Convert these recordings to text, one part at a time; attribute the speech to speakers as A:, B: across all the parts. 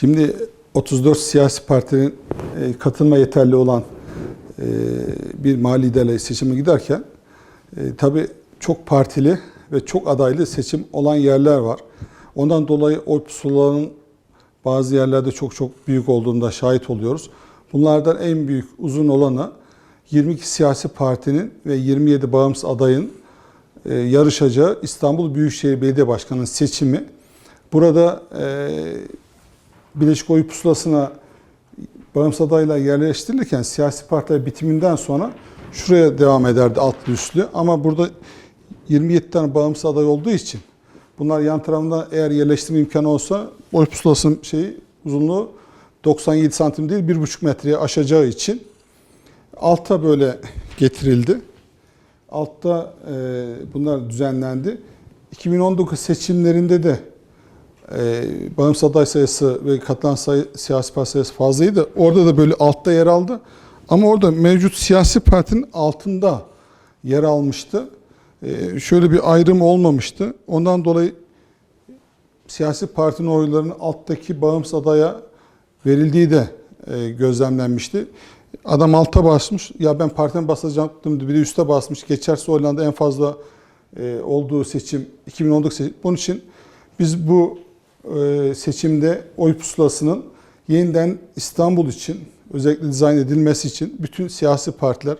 A: Şimdi 34 siyasi partinin e, katılma yeterli olan e, bir mali idareli seçime giderken e, tabii çok partili ve çok adaylı seçim olan yerler var. Ondan dolayı oy pusulalarının bazı yerlerde çok çok büyük olduğunda şahit oluyoruz. Bunlardan en büyük uzun olanı 22 siyasi partinin ve 27 bağımsız adayın yarışacağı İstanbul Büyükşehir Belediye Başkanı'nın seçimi. Burada Birleşik Oy Pusulası'na bağımsız adaylar yerleştirilirken siyasi partiler bitiminden sonra şuraya devam ederdi altlı üstlü. Ama burada 27 tane bağımsız aday olduğu için bunlar yan tarafında eğer yerleştirme imkanı olsa oy pusulasının şeyi uzunluğu 97 santim değil 1,5 metreye aşacağı için alta böyle getirildi. Altta e, bunlar düzenlendi. 2019 seçimlerinde de e, bağımsız aday sayısı ve katılan sayı, siyasi parti sayısı fazlaydı. Orada da böyle altta yer aldı. Ama orada mevcut siyasi partinin altında yer almıştı. E, şöyle bir ayrım olmamıştı. Ondan dolayı siyasi partinin oylarının alttaki bağımsız adaya verildiği de e, gözlemlenmişti. Adam alta basmış. Ya ben partime basacaktım bir de üste basmış. Geçerse Hollanda en fazla e, olduğu seçim 2019 seçim. Bunun için biz bu seçimde oy pusulasının yeniden İstanbul için özellikle dizayn edilmesi için bütün siyasi partiler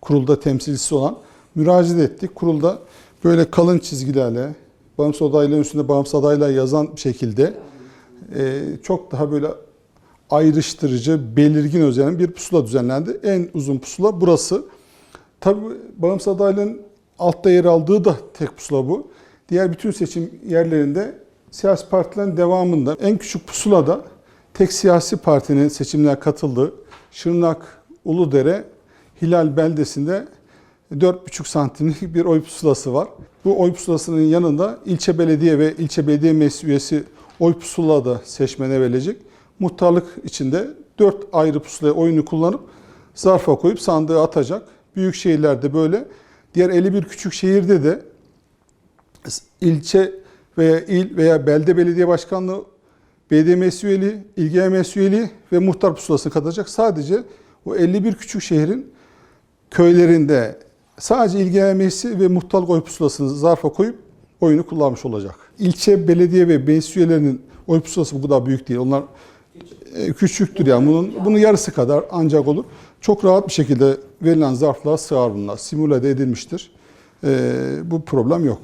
A: kurulda temsilcisi olan müracaat ettik. Kurulda böyle kalın çizgilerle bağımsız adayların üstünde bağımsız adaylar yazan şekilde e, çok daha böyle ayrıştırıcı, belirgin özelliğin bir pusula düzenlendi. En uzun pusula burası. Tabii bağımsız adaylığın altta yer aldığı da tek pusula bu. Diğer bütün seçim yerlerinde siyasi partilerin devamında en küçük pusulada tek siyasi partinin seçimler katıldığı Şırnak Uludere Hilal beldesinde 4,5 santimlik bir oy pusulası var. Bu oy pusulasının yanında ilçe belediye ve ilçe belediye meclis üyesi oy pusula da seçmene verilecek. Muhtarlık içinde 4 ayrı pusulaya oyunu kullanıp zarfa koyup sandığı atacak. Büyük şehirlerde böyle. Diğer 51 küçük şehirde de ilçe veya il veya belde belediye başkanlığı, belediye ilgili meclis üyeliği ve muhtar pusulasını katacak. Sadece o 51 küçük şehrin köylerinde sadece ilgili meclisi ve muhtarlık oy pusulasını zarfa koyup oyunu kullanmış olacak. İlçe belediye ve meclis üyelerinin oy pusulası bu kadar büyük değil. Onlar e, küçüktür yani bunun bunun yarısı kadar ancak olur. Çok rahat bir şekilde verilen zarflar sığar bunlar. Simüle edilmiştir. E, bu problem yok.